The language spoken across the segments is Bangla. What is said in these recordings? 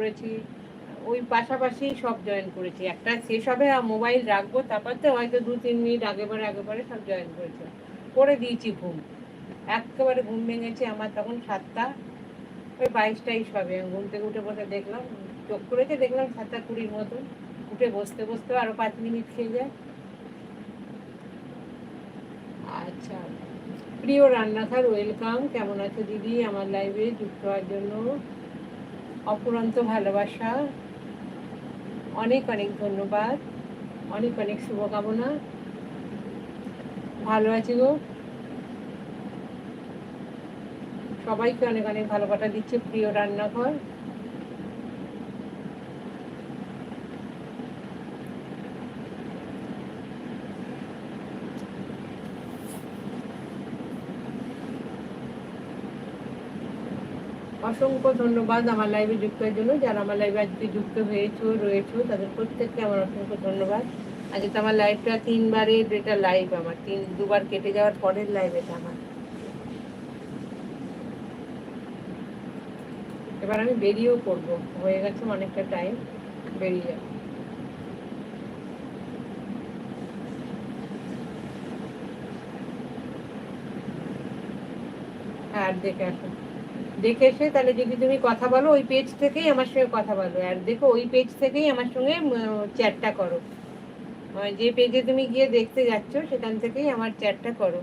করেছি, ওই পাশাপাশি সব জয়েন করেছি। একটা শেষ হবে, আর মোবাইল রাখব, তারপর তো হয়তো দু, তিন মিনিট আগে পরে আগে পরে সব জয়েন করেছি। করে দিয়েছি ঘুম। একেবারে ঘুম ভেঙেছে আমার তখন সাতটা, ওই বাইশ টাইশ হবে আমি ঘুম থেকে উঠে বসে দেখলাম, চোখ করেছে দেখলাম সাতটা কুড়ির মতন। উঠে বসতে বসতে আরও পাঁচ মিনিট খেয়ে যায়। আচ্ছা। প্রিয় রান্নাঘর ওয়েলকাম কেমন আছো দিদি? আমার লাইভে যুক্ত হওয়ার জন্য। অপুরন্ত ভালোবাসা। অনেক অনেক ধন্যবাদ। অনেক অনেক শুভকামনা। ভালো আছি গো? সবাইকে অনেক অনেক ভালোবাসা দিচ্ছে প্রিয় রান্নাঘর। অসংখ্য ধন্যবাদ আমার লাইভে যুক্ত হওয়ার জন্য। যারা আমার লাইভে আজকে যুক্ত হয়েছো, রয়েছো, তাদের প্রত্যেককে আমার অসংখ্য ধন্যবাদ। আজকে তো আমার লাইভটা তিনবারের এটা লাইভ আমার, তিন, দুবার কেটে যাওয়ার পরের লাইভ এটা আমার। এবার আমি বেরিয়েও করব হয়ে গেছে অনেকটা টাইম বেরিয়ে যাব। আর দেখে আসুন দেখে এসে তাহলে যদি তুমি কথা বলো, ওই পেজ থেকেই আমার সঙ্গে কথা বলো। আর দেখো, ওই পেজ থেকেই আমার সঙ্গে চ্যাটটা করো। যে পেজে তুমি গিয়ে দেখতে যাচ্ছ, সেখান থেকেই আমার চ্যাটটা করো।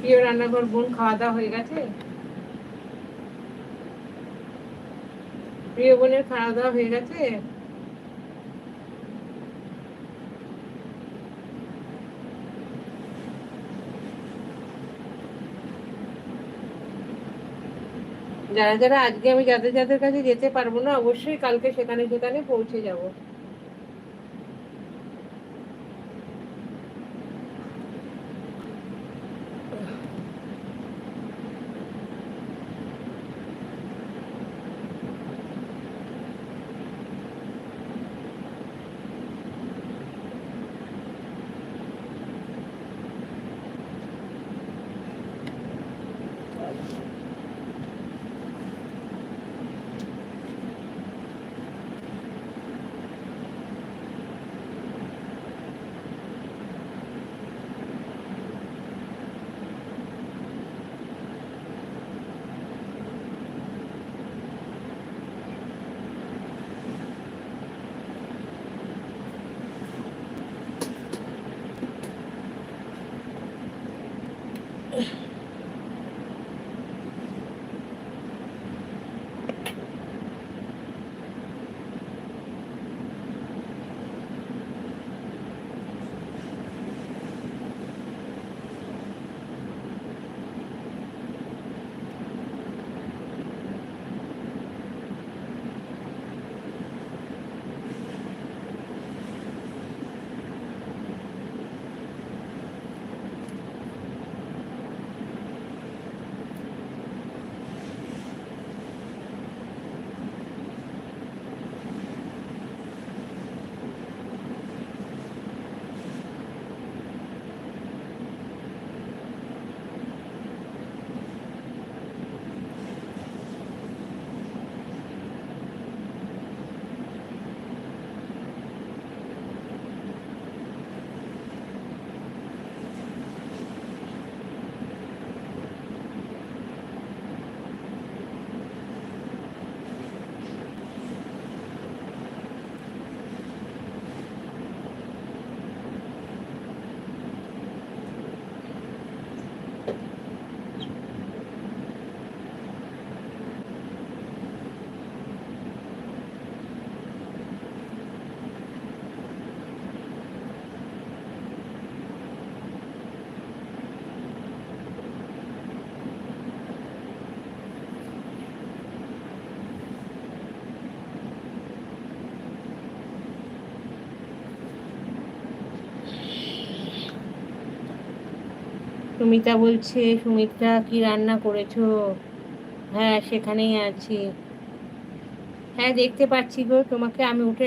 প্রিয় রান্নাঘর, বোন খাওয়া দাওয়া হয়ে গেছে? প্রিয় বোনের খাওয়া দাওয়া হয়ে গেছে? যারা যারা আজকে আমি যাদের যাদের কাছে যেতে পারব না, অবশ্যই কালকে সেখানে সেখানে পৌঁছে যাব। সুমিতা বলছে, সুমিত্রা কি রান্না করেছ? হ্যাঁ সেখানেই আছি। হ্যাঁ দেখতে পাচ্ছি গো, তোমাকে আমি উঠে